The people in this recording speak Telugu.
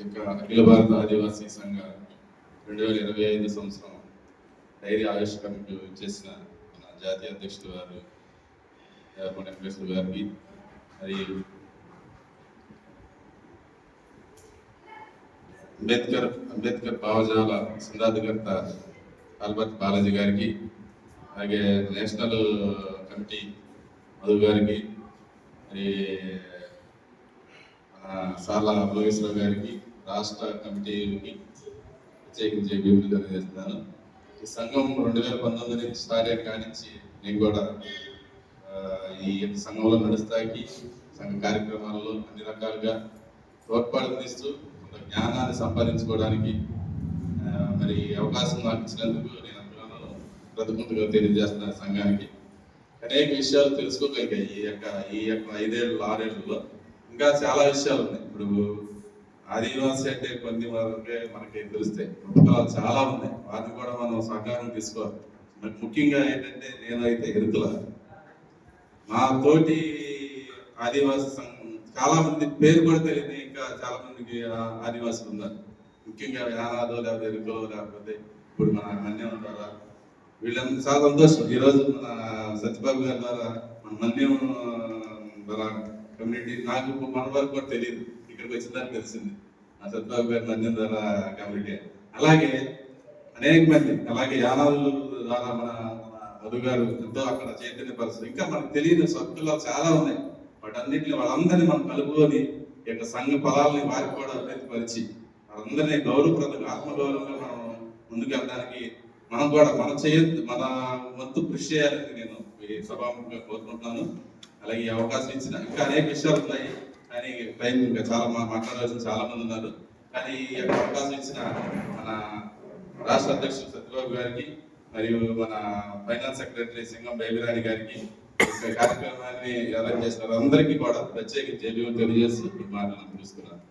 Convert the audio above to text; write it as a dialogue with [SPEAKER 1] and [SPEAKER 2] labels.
[SPEAKER 1] యొక్క అఖిల భారత ఆదివాసీ సంఘ రెండు వేల ఇరవై ఐదు సంవత్సరం డైరీ ఆవిష్కరణకు చేసిన మన జాతీయ అధ్యక్షుడు గారు యాప వెంకటేశ్వర గారికి మరియు అంబేద్కర్ అంబేద్కర్ భావజాల సిద్ధాంతకర్త ఆల్బర్ట్ బాలాజీ గారికి అలాగే నేషనల్ కమిటీ మధు గారికి మరి సార్ల భోగేశ్వరరావు గారికి రాష్ట్ర కమిటీకి ప్రత్యేకించి భీములు తెలియజేస్తున్నాను. ఈ సంఘం రెండు వేల పంతొమ్మిది నుంచి స్టార్ట్ కానించి నుంచి నేను కూడా ఈ యొక్క సంఘంలో నడుస్తాకి సంఘ కార్యక్రమాల్లో అన్ని రకాలుగా తోడ్పాటు అందిస్తూ కొంత జ్ఞానాన్ని సంపాదించుకోవడానికి మరి అవకాశం నాకు ఇచ్చినందుకు నేను అందులో కృతజ్ఞతగా తెలియజేస్తున్నాను సంఘానికి. అనేక విషయాలు తెలుసుకోగలిగాయి ఈ యొక్క ఈ యొక్క ఐదేళ్ళు ఆరేళ్ళలో. ఇంకా చాలా విషయాలు ఉన్నాయి. ఇప్పుడు ఆదివాసి అంటే కొన్ని వరకే మనకి తెలుస్తాయి. పుస్తకాలు చాలా ఉన్నాయి. వాటిని కూడా మనం సహకారం తీసుకోవాలి. నాకు ముఖ్యంగా ఏంటంటే నేనైతే ఎరుకుల. మా తోటి ఆదివాసి సంఘం చాలా మంది పేరు కూడా తెలియదు ఇంకా చాలా మందికి ఆదివాసులు ఉన్నారు. ముఖ్యంగా యానాదో లేకపోతే ఎరుకలో లేకపోతే ఇప్పుడు మన మన్యం ద్వారా వీళ్ళందరూ చాలా సంతోషం. ఈ మన సత్యబాబు గారి ద్వారా మన మన్యం ద్వారా కమ్యూనిటీ నాకు మన వరకు కూడా తెలియదు. ఇక్కడికి వచ్చిందని తెలిసింది. ఆ సత్యబాబు గారి మన్యం ద్వారా కమ్యూనిటీ అలాగే అనేక మంది అలాగే యానాలు ద్వారా మన మన మధు గారు ఎంతో అక్కడ చైతన్య పరిస్థితి. ఇంకా మనకు తెలియని సత్తులు చాలా ఉన్నాయి. వాటన్నిటిని వాళ్ళందరినీ మనం కలుపుకొని ఈ యొక్క సంఘ ఫలాలని వారికి కూడా అభివృద్ధిపరిచి వాళ్ళందరినీ గౌరవప్రదంగా ఆత్మగౌరవంగా మనం ముందుకు వెళ్ళడానికి మనం కూడా మన చేయొద్దు మన వంతు కృషి చేయాలని నేను ఈ సభాముఖంగా కోరుకుంటున్నాను. అలాగే ఈ అవకాశం ఇచ్చిన ఇంకా అనేక విషయాలు ఉన్నాయి. కానీ టైం ఇంకా చాలా మా- చాలా మంది ఉన్నారు. కానీ ఈ యొక్క అవకాశం ఇచ్చిన మన రాష్ట్ర అధ్యక్షుడు సత్యబాబు గారికి మరియు మన ఫైనాన్స్ సెక్రటరీ సింగం బైబిరాణి గారికి కార్యక్రమాన్ని అరేంజ్ చేసిన అందరికీ కూడా ప్రత్యేకించి తెలియజేసి ఈ మాటలు అనిపిస్తున్నాను